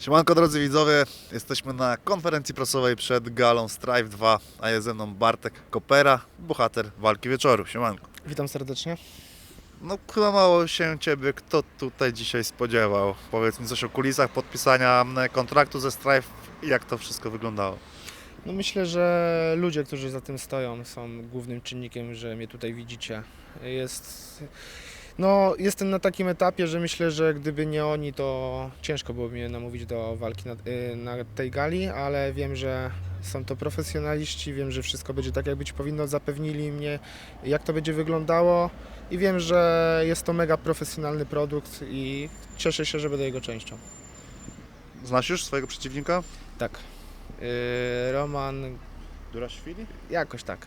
Siemanko drodzy widzowie, jesteśmy na konferencji prasowej przed galą Strive 2, a jest ze mną Bartek Kopera, bohater walki wieczoru. Siemanko. Witam serdecznie. No chyba mało się Ciebie kto tutaj dzisiaj spodziewał. Powiedz mi coś o kulisach podpisania kontraktu ze Strive i jak to wszystko wyglądało. No myślę, że ludzie, którzy za tym stoją, są głównym czynnikiem, że mnie tutaj widzicie. Jest, no, jestem na takim etapie, że myślę, że gdyby nie oni, to ciężko byłoby mnie namówić do walki na, y, na tej gali, ale wiem, że są to profesjonaliści, wiem, że wszystko będzie tak, jak być powinno. Zapewnili mnie, jak to będzie wyglądało i wiem, że jest to mega profesjonalny produkt i cieszę się, że będę jego częścią. Znasz już swojego przeciwnika? Tak. Y, Roman, Duraszwili? jakoś tak.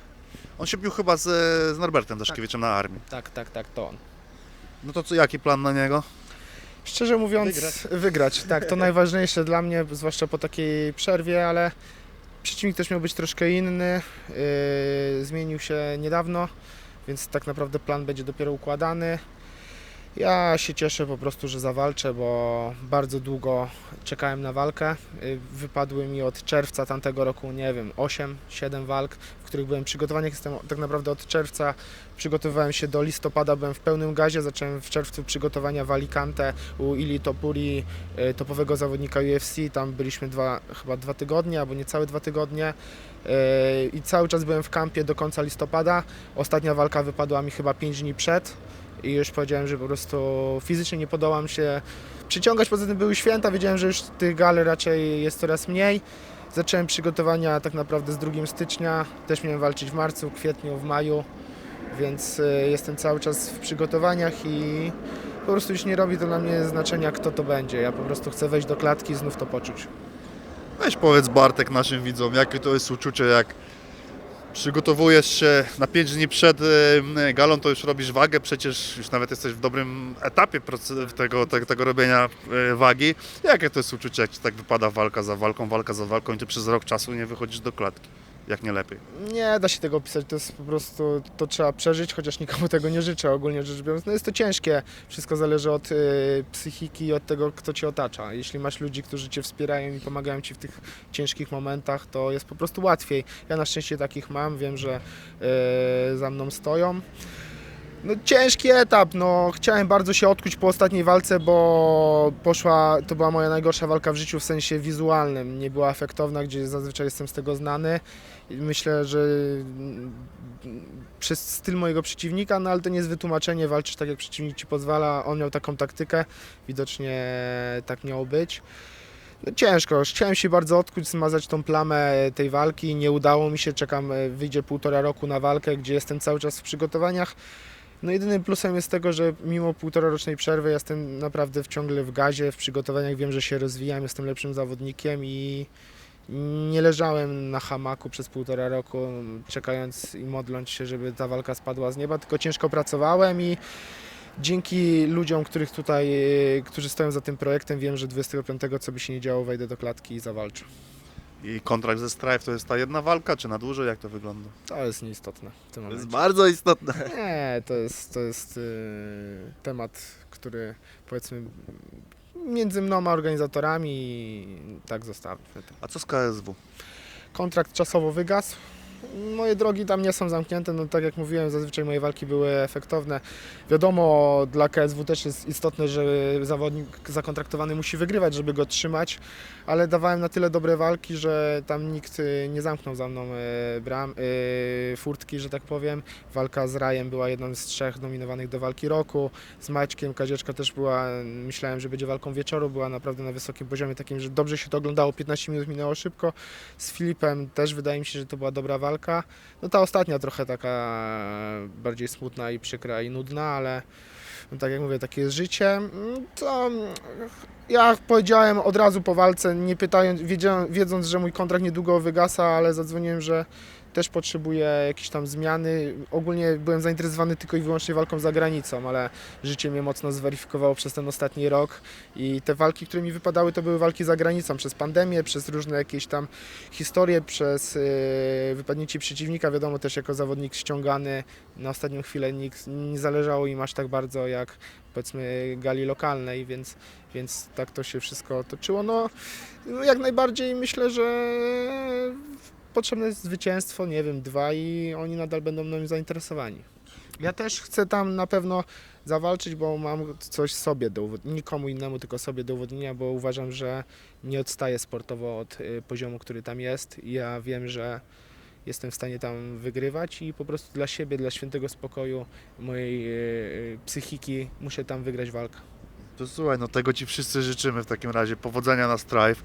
On się bił chyba z, z Norbertem Daszkiewiczem na armii. Tak, tak, tak, to on. No to co, jaki plan na niego? Szczerze mówiąc, Wygrać. wygrać. Tak, to najważniejsze dla mnie, zwłaszcza po takiej przerwie, ale przeciwnik też miał być troszkę inny. Yy, zmienił się niedawno, więc tak naprawdę plan będzie dopiero układany. Ja się cieszę po prostu, że zawalczę, bo bardzo długo czekałem na walkę. Yy, Wypadły mi od czerwca tamtego roku, nie wiem, 8-7 walk, których byłem przygotowany. Jestem tak naprawdę od czerwca Przygotowywałem się do listopada, byłem w pełnym gazie. Zacząłem w czerwcu przygotowania w Alicante u Ili Topuri, e, topowego zawodnika UFC. Tam byliśmy dwa, chyba dwa tygodnie, albo niecałe dwa tygodnie. E, I cały czas byłem w kampie do końca listopada. Ostatnia walka wypadła mi chyba 5 dni przed. I już powiedziałem, że po prostu fizycznie nie podołam się przyciągać. Poza tym były święta, wiedziałem, że już tych gal raczej jest coraz mniej. Zacząłem przygotowania tak naprawdę z 2 stycznia. Też miałem walczyć w marcu, kwietniu, w maju więc e, jestem cały czas w przygotowaniach i po prostu już nie robi to dla mnie znaczenia, kto to będzie. Ja po prostu chcę wejść do klatki i znów to poczuć. Weź powiedz Bartek naszym widzom, jakie to jest uczucie, jak przygotowujesz się na 5 dni przed e, galą, to już robisz wagę, przecież już nawet jesteś w dobrym etapie tego, tego, tego robienia e, wagi. Jakie to jest uczucie, jak ci tak wypada walka za walką, walka za walką i ty przez rok czasu nie wychodzisz do klatki? Jak nie lepiej. Nie da się tego opisać, to jest po prostu, to trzeba przeżyć, chociaż nikomu tego nie życzę ogólnie rzecz biorąc. No jest to ciężkie, wszystko zależy od y, psychiki i od tego, kto Cię otacza. Jeśli masz ludzi, którzy Cię wspierają i pomagają Ci w tych ciężkich momentach, to jest po prostu łatwiej. Ja na szczęście takich mam, wiem, że y, za mną stoją. No ciężki etap, no. Chciałem bardzo się odkuć po ostatniej walce, bo poszła, to była moja najgorsza walka w życiu w sensie wizualnym, nie była efektowna, gdzie zazwyczaj jestem z tego znany. Myślę, że przez styl mojego przeciwnika, no ale to nie jest wytłumaczenie, walczysz tak jak przeciwnik Ci pozwala, on miał taką taktykę, widocznie tak miało być. No ciężko, chciałem się bardzo odkuć, zmazać tą plamę tej walki, nie udało mi się, czekam, wyjdzie półtora roku na walkę, gdzie jestem cały czas w przygotowaniach. No jedynym plusem jest tego, że mimo półtora rocznej przerwy jestem naprawdę w ciągle w gazie, w przygotowaniach, wiem, że się rozwijam, jestem lepszym zawodnikiem i nie leżałem na hamaku przez półtora roku, czekając i modląc się, żeby ta walka spadła z nieba, tylko ciężko pracowałem i dzięki ludziom, których tutaj, którzy stoją za tym projektem, wiem, że 25, co by się nie działo, wejdę do klatki i zawalczę. I kontrakt ze Strive to jest ta jedna walka, czy na dłużej? Jak to wygląda? To jest nieistotne w tym To jest bardzo istotne. Nie, to jest, to jest yy, temat, który powiedzmy między mną a organizatorami i tak zostawmy. to. A co z KSW? Kontrakt czasowo wygasł. Moje drogi tam nie są zamknięte, no tak jak mówiłem, zazwyczaj moje walki były efektowne. Wiadomo, dla KSW też jest istotne, że zawodnik zakontraktowany musi wygrywać, żeby go trzymać, ale dawałem na tyle dobre walki, że tam nikt y, nie zamknął za mną y, bram, y, furtki, że tak powiem. Walka z Rajem była jedną z trzech nominowanych do walki roku. Z Maćkiem Kadzieczka też była, myślałem, że będzie walką wieczoru, była naprawdę na wysokim poziomie, takim, że dobrze się to oglądało, 15 minut minęło szybko. Z Filipem też wydaje mi się, że to była dobra walka. No ta ostatnia trochę taka bardziej smutna i przykra i nudna, ale no tak jak mówię, takie jest życie. Mm, To mm, ja powiedziałem od razu po walce, nie pytając, wiedząc, że mój kontrakt niedługo wygasa, ale zadzwoniłem, że też potrzebuję jakieś tam zmiany. Ogólnie byłem zainteresowany tylko i wyłącznie walką za granicą, ale życie mnie mocno zweryfikowało przez ten ostatni rok i te walki, które mi wypadały, to były walki za granicą przez pandemię, przez różne jakieś tam historie, przez yy, wypadnięcie przeciwnika. Wiadomo też jako zawodnik ściągany na ostatnią chwilę nikt nie zależało im aż tak bardzo jak powiedzmy gali lokalnej, więc, więc tak to się wszystko toczyło. No, no jak najbardziej myślę, że potrzebne jest zwycięstwo, nie wiem, dwa i oni nadal będą mną zainteresowani. Ja też chcę tam na pewno zawalczyć, bo mam coś sobie do udowodnienia, nikomu innemu, tylko sobie do udowodnienia, bo uważam, że nie odstaję sportowo od y, poziomu, który tam jest. Ja wiem, że jestem w stanie tam wygrywać i po prostu dla siebie, dla świętego spokoju mojej y, psychiki muszę tam wygrać walkę. To słuchaj, no tego Ci wszyscy życzymy w takim razie. Powodzenia na Strive,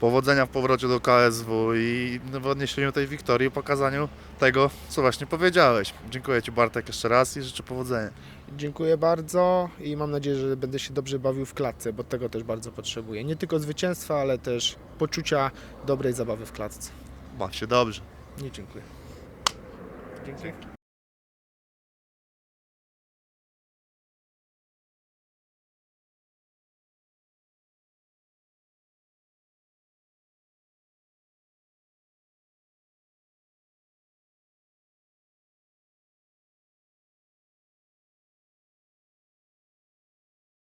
powodzenia w powrocie do KSW i w odniesieniu tej wiktorii, pokazaniu tego, co właśnie powiedziałeś. Dziękuję Ci Bartek jeszcze raz i życzę powodzenia. Dziękuję bardzo i mam nadzieję, że będę się dobrze bawił w klatce, bo tego też bardzo potrzebuję. Nie tylko zwycięstwa, ale też poczucia dobrej zabawy w klatce. Baw się dobrze. Nie dziękuję. Dziękuję.